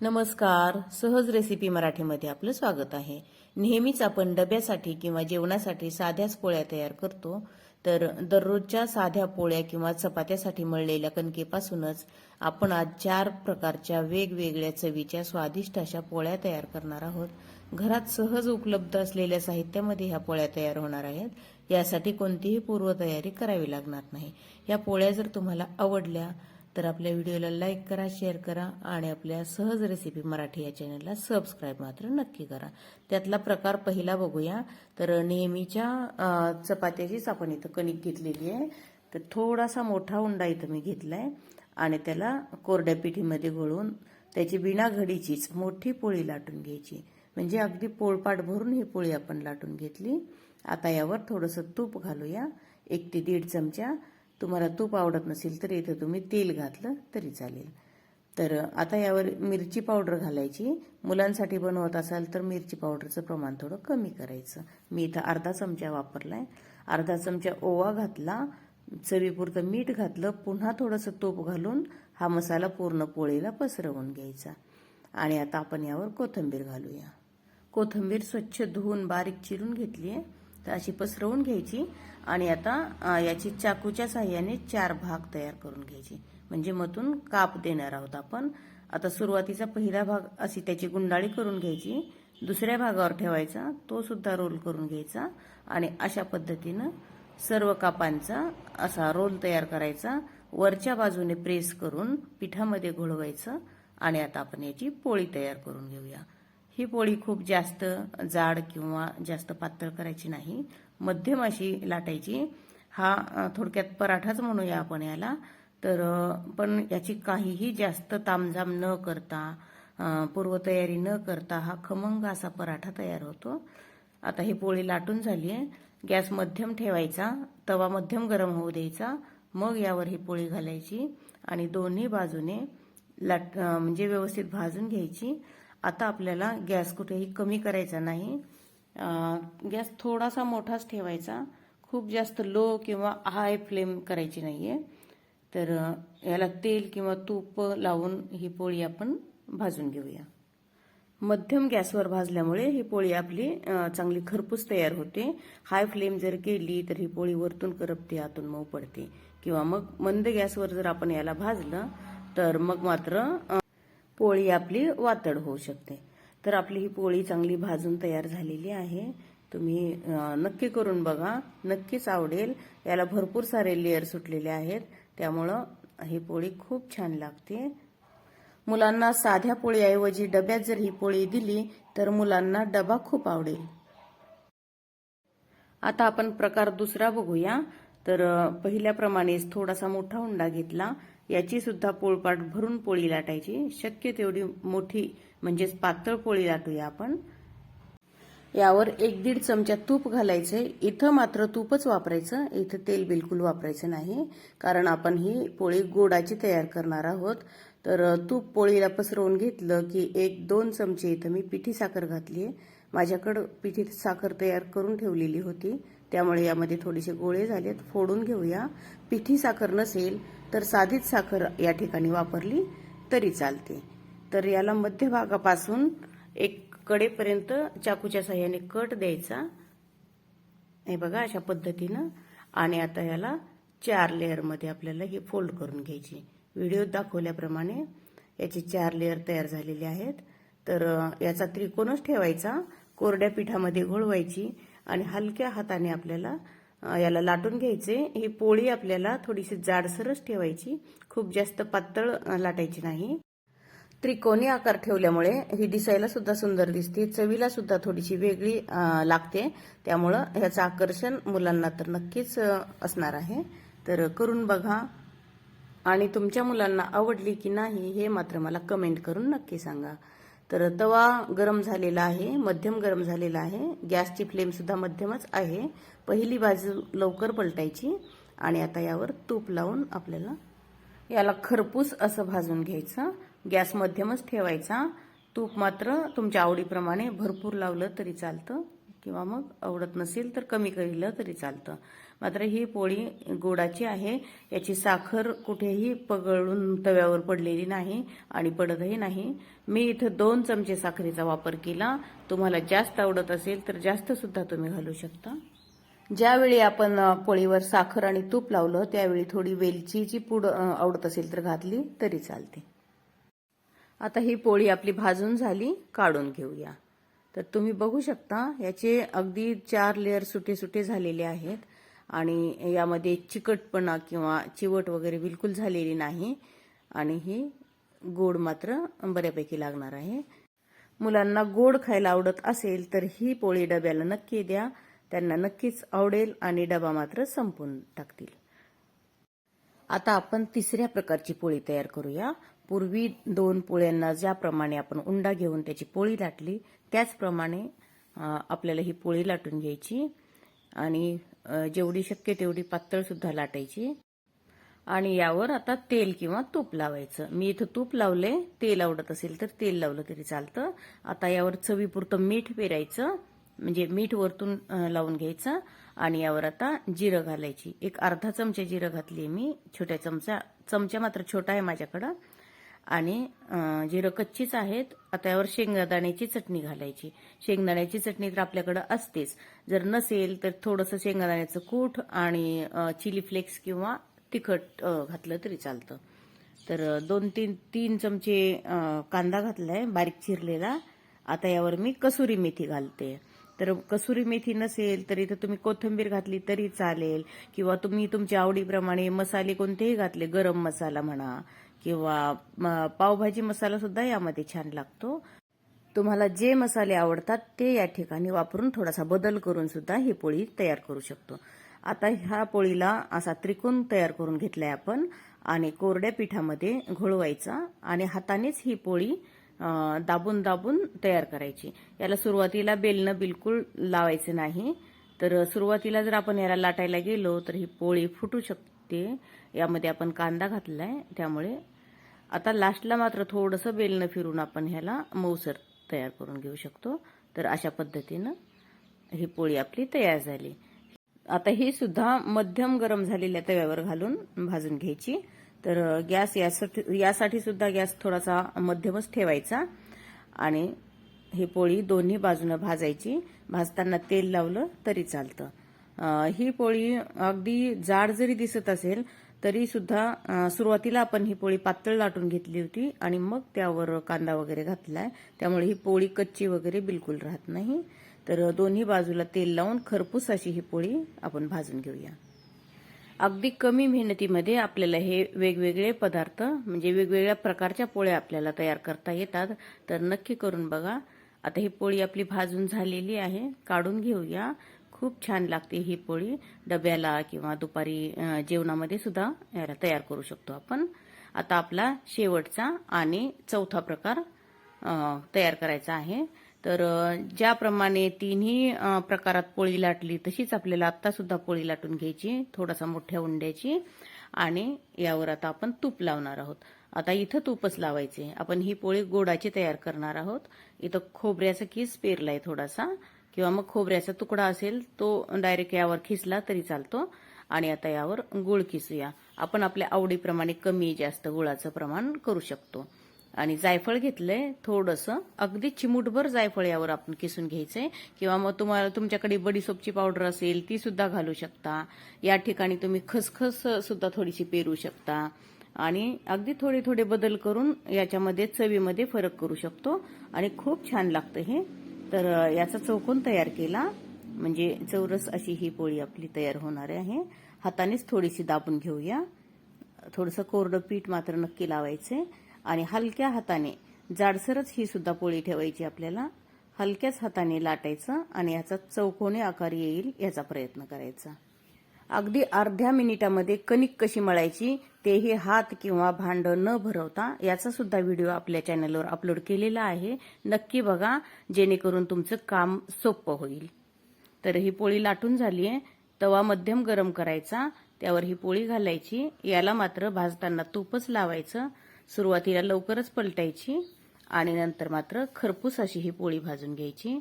नमस्कार. सहज रेसिपी मराठीमध्ये आपलं स्वागत आहे. नेहमीच आपण डब्यासाठी किंवा जेवणासाठी साध्याच पोळ्या तयार करतो. तर दररोजच्या साध्या पोळ्या किंवा चपात्यासाठी मळलेल्या कणकेपासूनच आपण आज चार प्रकारच्या वेगवेगळ्या चवीच्या स्वादिष्ट अशा पोळ्या तयार करणार आहोत. घरात सहज उपलब्ध असलेल्या साहित्यामध्ये ह्या पोळ्या तयार होणार आहेत. यासाठी कोणतीही पूर्वतयारी करावी लागणार नाही. या पोळ्या जर तुम्हाला आवडल्या तर आपल्या व्हिडिओला लाईक करा शेअर करा आणि आपल्या सहज रेसिपी मराठी या चॅनलला सबस्क्राईब मात्र नक्की करा. त्यातला प्रकार पहिला बघूया. तर नेहमीच्या चपात्याचीच आपण इथं कणिक घेतलेली आहे. तर थोडासा मोठा उंडा इथं मी घेतलाय आणि त्याला कोरड्या पिठीमध्ये घोळून त्याची बिना घडीचीच मोठी पोळी लाटून घ्यायची. म्हणजे अगदी पोळपाट भरून ही पोळी आपण लाटून घेतली. आता यावर थोडंसं तूप घालूया. एक ते दीड चमचा. तुम्हाला तूप आवडत नसेल तर इथं तुम्ही तेल घातलं तरी चालेल. तर आता यावर मिरची पावडर घालायची. मुलांसाठी बनवत असाल तर मिरची पावडरचं प्रमाण थोडं कमी करायचं. मी इथं अर्धा चमचा वापरलाय. अर्धा चमचा ओवा घातला. चवीपुरतं मीठ घातलं. पुन्हा थोडंसं तूप घालून हा मसाला पूर्ण पोळीला पसरवून घ्यायचा. आणि आता आपण यावर कोथिंबीर घालूया. कोथिंबीर स्वच्छ धुवून बारीक चिरून घेतली आहे तर अशी पसरवून घ्यायची आणि आता याची चाकूच्या साह्याने चार भाग तयार करून घ्यायची. म्हणजे मधून काप देणार आहोत आपण. आता सुरुवातीचा पहिला भाग अशी त्याची गुंडाळी करून घ्यायची. दुसऱ्या भागावर ठेवायचा. तो सुद्धा रोल करून घ्यायचा. आणि अशा पद्धतीनं सर्व कापांचा असा रोल तयार करायचा. वरच्या बाजूने प्रेस करून पिठामध्ये घोळवायचं. आणि आता आपण याची पोळी तयार करून घेऊया. ही पोळी खूप जास्त जाड किंवा जास्त पातळ करायची नाही. मध्यम अशी लाटायची. हा थोडक्यात पराठाच म्हणूया आपण याला. तर पण याची काहीही जास्त तामझाम न करता पूर्वतयारी न करता हा खमंग असा पराठा तयार होतो. आता ही पोळी लाटून झाली आहे. गॅस मध्यम ठेवायचा. तवा मध्यम गरम होऊ द्यायचा. मग यावर ही पोळी घालायची आणि दोन्ही बाजूने लाट म्हणजे व्यवस्थित भाजून घ्यायची. आता आपल्याला गॅस कुठेही कमी करायचा नाही. गॅस थोडासा मोठाच ठेवायचा. खूप जास्त लो किंवा हाय फ्लेम करायची नाहीये. तर याला तेल किंवा तूप लावून ही पोळी आपण भाजून घेऊया. मध्यम गॅसवर भाजल्यामुळे ही पोळी आपली चांगली खरपूस तयार होते. हाय फ्लेम जर केली तर ही पोळी वरतून करपते आतून मऊ पडते. किंवा मग मंद गॅसवर जर आपण याला भाजलं तर मग मात्र पोळी आपली वातड होऊ शकते. तर आपली ही पोळी चांगली भाजून तयार झालेली आहे. तुम्ही नक्की करून बघा. नक्कीच आवडेल. याला भरपूर सारे लेअर सुटलेले आहेत. त्यामुळं ही पोळी खूप छान लागते. मुलांना साध्या पोळीऐवजी डब्यात जर ही पोळी दिली तर मुलांना डबा खूप आवडेल. आता आपण प्रकार दुसरा बघूया. तर पहिल्याप्रमाणेच थोडासा मोठा हुंडा घेतला. याची सुद्धा पोळपाट भरून पोळी लाटायची. शक्य तेवढी मोठी म्हणजेच पातळ पोळी लाटूया आपण. यावर एक दीड चमचा तूप घालायचंय. इथं मात्र तूपच वापरायचं. इथं तेल बिलकुल वापरायचं नाही. कारण आपण ही पोळी गोडाची तयार करणार आहोत. तर तूप पोळीला पसरवून घेतलं की एक दोन चमचे इथं मी पिठी साखर घातली आहे. माझ्याकडं पिठी साखर तयार करून ठेवलेली होती. त्यामुळे यामध्ये थोडेसे गोळे झालेत. फोडून घेऊया. पिठी साखर नसेल तर साधीच साखर या ठिकाणी वापरली तरी चालते. तर याला मध्यभागापासून एक कडेपर्यंत चाकूच्या सहाय्याने कट द्यायचा. हे बघा अशा पद्धतीनं. आणि आता याला चार लेअरमध्ये आपल्याला हे फोल्ड करून घ्यायची. व्हिडिओ दाखवल्याप्रमाणे याचे चार लेअर तयार झालेले आहेत. तर याचा त्रिकोणच ठेवायचा. कोरड्या पिठामध्ये घोळवायची आणि हलक्या हाताने आपल्याला याला लाटून घ्यायचे. ही पोळी आपल्याला थोडीशी जाडसरच ठेवायची. खूप जास्त पातळ लाटायची नाही. त्रिकोणी आकार ठेवल्यामुळे ही दिसायला सुद्धा सुंदर दिसते. चवीला सुद्धा थोडीशी वेगळी लागते. त्यामुळं ह्याचं आकर्षण मुलांना तर नक्कीच असणार आहे. तर करून बघा. आणि तुमच्या मुलांना आवडली की नाही हे मात्र मला कमेंट करून नक्की सांगा. तर तवा गरम झालेला आहे मध्यम गरम झालेला आहे. गॅसची फ्लेम सुद्धा मध्यमच आहे. पहिली बाजू लवकर पलटायची आणि आता यावर तूप लावून आपल्याला याला खरपूस असं भाजून घ्यायचं. गॅस मध्यमच ठेवायचा. तूप मात्र तुमच्या आवडीप्रमाणे भरपूर लावलं तरी चालतं. किंवा मग आवडत नसेल तर कमी केलं तरी चालतं. मात्र ही पोळी गोडाची आहे. याची साखर कुठेही पगळून तव्यावर पडलेली नाही आणि पडतही नाही. मी इथं दोन चमचे साखरेचा वापर केला. तुम्हाला जास्त आवडत असेल तर जास्त सुद्धा तुम्ही घालू शकता. ज्यावेळी आपण पोळीवर साखर आणि तूप लावलं त्यावेळी थोडी वेलचीची पूड आवडत असेल तर घातली तरी चालते. आता ही पोळी आपली भाजून झाली. काढून घेऊया. तर तुम्ही बघू शकता याचे अगदी चार लेअर सुटे सुटे झालेले आहेत आणि यामध्ये चिकटपणा किंवा चिवट वगैरे बिलकुल झालेली नाही आणि ही गोड मात्र बऱ्यापैकी लागणार आहे. मुलांना गोड खायला आवडत असेल तर ही पोळी डब्याला नक्की द्या. त्यांना नक्कीच आवडेल आणि डबा मात्र संपून टाकतील. आता आपण तिसऱ्या प्रकारची पोळी तयार करूया. पूर्वी दोन पोळ्यांना ज्याप्रमाणे आपण उंडा घेऊन त्याची पोळी लाटली त्याचप्रमाणे आपल्याला ही पोळी लाटून घ्यायची आणि जेवढी शक्य तेवढी पातळसुद्धा लाटायची. आणि यावर आता तेल किंवा तूप लावायचं. मी इथं तूप लावले तेल आवडत असेल तर तेल लावलं तरी चालतं. आता यावर चवीपुरतं मीठ पेरायचं म्हणजे मीठ वरतून लावून घ्यायचं आणि यावर आता जिरं घालायची. एक अर्धा चमचा जिरं घातली मी छोट्या चमचा चमचा मात्र छोटा आहे माझ्याकडं. आणि जिरं कच्चीच आहेत आता यावर शेंगदाण्याची चटणी घालायची. शेंगदाण्याची चटणी तर आपल्याकडं असतेच. जर नसेल तर थोडंसं शेंगदाण्याचं कूट आणि चिली फ्लेक्स किंवा तिखट घातलं तरी चालतं. तर दोन तीन तीन चमचे कांदा घातलाय बारीक चिरलेला. आता यावर मी कसुरी मेथी घालते. तर कसुरी मेथी नसेल तर इथं तुम्ही कोथिंबीर घातली तरी चालेल. किंवा तुम्ही तुमच्या आवडीप्रमाणे मसाले कोणतेही घातले गरम मसाला म्हणा किंवा पावभाजी मसाला सुद्धा यामध्ये छान लागतो. तुम्हाला जे मसाले आवडतात ते या ठिकाणी वापरून थोडासा बदल करून सुद्धा ही पोळी तयार करू शकतो. आता ह्या पोळीला असा त्रिकोण तयार करून घेतलाय आपण आणि कोरड्या पिठामध्ये घोळवायचा आणि हातानेच ही पोळी दाबून दाबून तयार करायची. याला सुरुवातीला बेलणं बिलकुल लावायचं नाही. तर सुरुवातीला जर आपण याला लाटायला गेलो तर ही पोळी फुटू शकते. यामध्ये आपण कांदा घातलाय त्यामुळे आता लास्टला मात्र थोडंसं बेलनं फिरून आपण ह्याला मऊसर तयार करून घेऊ शकतो. तर अशा पद्धतीनं ही पोळी आपली तयार झाली. आता ही सुद्धा मध्यम गरम झालेल्या तव्यावर घालून भाजून घ्यायची. तर गॅस यासाठी यासाठी सुद्धा गॅस थोडासा मध्यमच ठेवायचा. आणि ही पोळी दोन्ही बाजूनं भाजायची. भाजताना तेल लावलं तरी चालतं. ही पोळी अगदी जाड जरी दिसत असेल तरी सुद्धा सुरुवातीला आपण ही पोळी पातळ लाटून घेतली होती आणि मग त्यावर कांदा वगैरे घातलाय. त्यामुळे ही पोळी कच्ची वगैरे बिलकुल राहत नाही. तर दोन्ही बाजूला तेल लावून खरपूस अशी ही पोळी आपण भाजून घेऊया. अगदी कमी मेहनतीमध्ये आपल्याला हे वेगवेगळे पदार्थ म्हणजे वेगवेगळ्या प्रकारच्या पोळ्या आपल्याला तयार करता येतात. तर नक्की करून बघा. आता ही पोळी आपली भाजून झालेली आहे. काढून घेऊया. खूप छान लागते ही पोळी. डब्याला किंवा दुपारी जेवणामध्ये सुद्धा याला तयार करू शकतो आपण. आता आपला शेवटचा आणि चौथा प्रकार तयार करायचा आहे. तर ज्याप्रमाणे तिन्ही प्रकारात पोळी लाटली तशीच आपल्याला आत्ता सुद्धा पोळी लाटून घ्यायची थोडासा मोठ्या उंड्याची आणि यावर आता आपण तूप लावणार आहोत. आता इथं तूपच लावायचे. आपण ही पोळी गोडाची तयार करणार आहोत. इथं खोबऱ्याचा किस पेरलाय थोडासा. किंवा मग खोबऱ्याचा तुकडा असेल तो डायरेक्ट यावर खिसला तरी चालतो. आणि आता यावर गुळ खिसूया. आपण आपल्या आवडीप्रमाणे कमी जास्त गुळाचं प्रमाण करू शकतो. आणि जायफळ घेतलंय थोडंसं. अगदी चिमूटभर जायफळ यावर आपण किसून घ्यायचंय. किंवा मग तुम्हाला तुमच्याकडे बडीसोपची पावडर असेल ती सुद्धा घालू शकता. या ठिकाणी तुम्ही खसखस सुद्धा थोडीशी पेरू शकता. आणि अगदी थोडे थोडे बदल करून याच्यामध्ये चवीमध्ये फरक करू शकतो. आणि खूप छान लागतं हे. तर याचा चौकोन तयार केला. म्हणजे चौरस अशी ही पोळी आपली तयार होणार आहे. हातानेच थोडीशी दाबून घेऊया. थोडंसं कोरडं पीठ मात्र नक्की लावायचे. आणि हलक्या हाताने जाडसरच ही सुद्धा पोळी ठेवायची आपल्याला. हलक्याच हाताने लाटायचं आणि याचा चौकोनी आकार येईल याचा प्रयत्न करायचा. अगदी अर्ध्या मिनिटामध्ये कणिक कशी मळायची तेही हात किंवा भांड न भरवता याचा सुद्धा व्हिडिओ आपल्या चॅनलवर अपलोड केलेला आहे. नक्की बघा जेणेकरून तुमचं काम सोपं होईल. तर ही पोळी लाटून झाली आहे. तवा मध्यम गरम करायचा. त्यावर ही पोळी घालायची. याला मात्र भाजताना तूपच लावायचं. सुरुवातीला लवकरच पलटायची. आणि नंतर मात्र खरपूस अशी ही पोळी भाजून घ्यायची.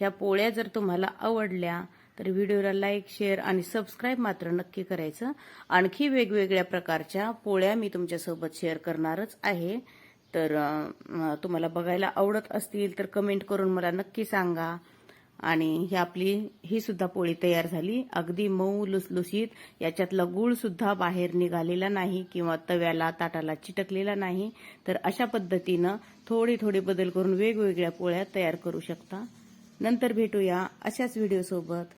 ह्या पोळ्या जर तुम्हाला आवडल्या तर व्हिडिओला लाईक शेअर आणि सबस्क्राईब मात्र नक्की करायचं. आणखी वेगवेगळ्या प्रकारच्या पोळ्या मी तुमच्यासोबत शेअर करणारच आहे. तर तुम्हाला बघायला आवडत असतील तर कमेंट करून मला नक्की सांगा. आणि ही आपली ही सुद्धा पोळी तयार झाली. अगदी मऊ लुसलुशीत. याच्यातला गुळ सुद्धा बाहेर निघालेला नाही किंवा तव्याला ताटाला चिटकलेला नाही. तर अशा पद्धतीनं थोडे थोडे बदल करून वेगवेगळ्या पोळ्या तयार करू शकता. नंतर भेटूया अशाच व्हिडिओसोबत